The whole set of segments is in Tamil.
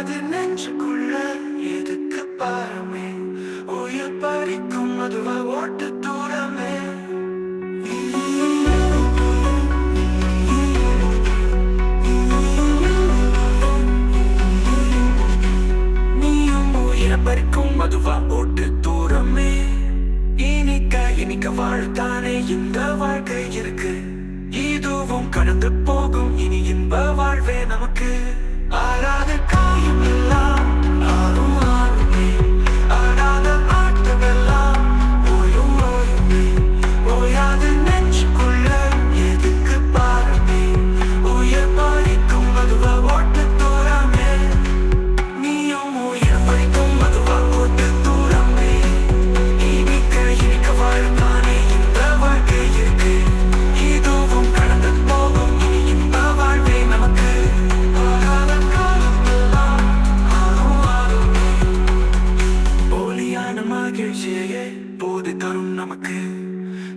அது நெஞ்சுக்குள்ள எதுக்கு பாரமே உயிர் பறிக்கும் அதுவா ஓட்டு தூரமே நீயும் உயிர் பறிக்கும் அதுவா ஓட்டு தூரமே இனிக்க இனிக்க வாழ்த்தானே இந்த வாழ்க்கை இருக்கு இதுவும் கடந்து போகும் இனி இன்ப வாழ்வே நமக்கு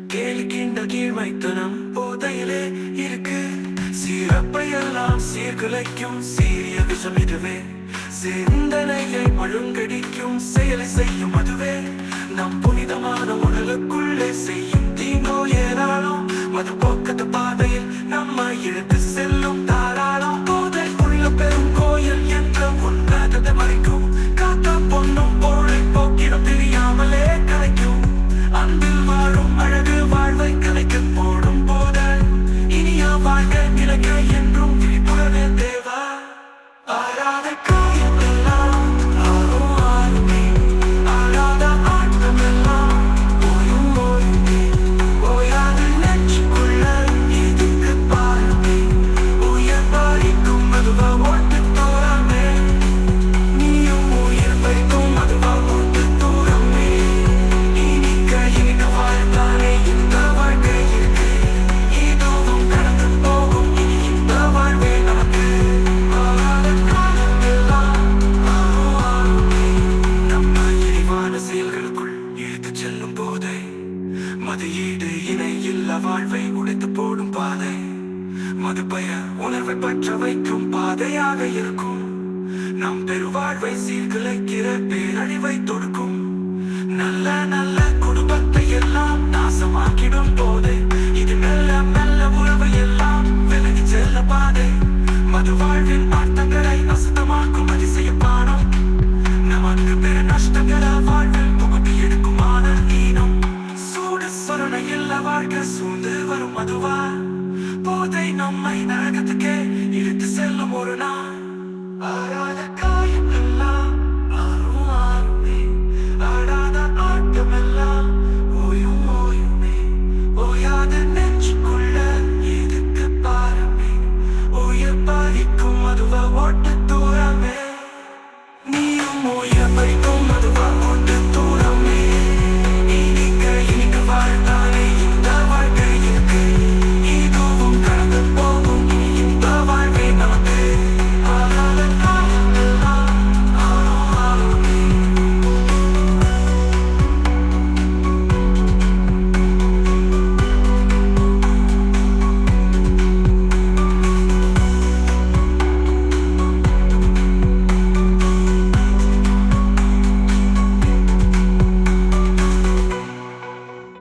கேளுக்கின்ற கீழ்மைத்தனம் போதையிலே இருக்கு. சீரப்பையெல்லாம் சீர்குலைக்கும். சீரிய விஷம் இதுவே. சிந்தனையை மழுங்கடிக்கும். செயலை செய்யும் அதுவே. நம் புனிதமான உடலுக்குள்ளே செய்யும் தீங்கோ ஏனாலும் மது மது இணை இல்ல வாழ்வை உடைத்து போடும் பாதை. மது உணர்வை பற்ற வைக்கும் பாதையாக இருக்கும். நம் பெருவாழ்வை சீர்குலைக்கிற பேரழிவை தொடுக்கும். நல்ல நல்ல துணையில்ல வாழ்க்கை சூழ்ந்து வரும் அதுவா? போதை நம்மை நரகத்துக்கே இழுத்து செல்லும் ஒரு நாள்.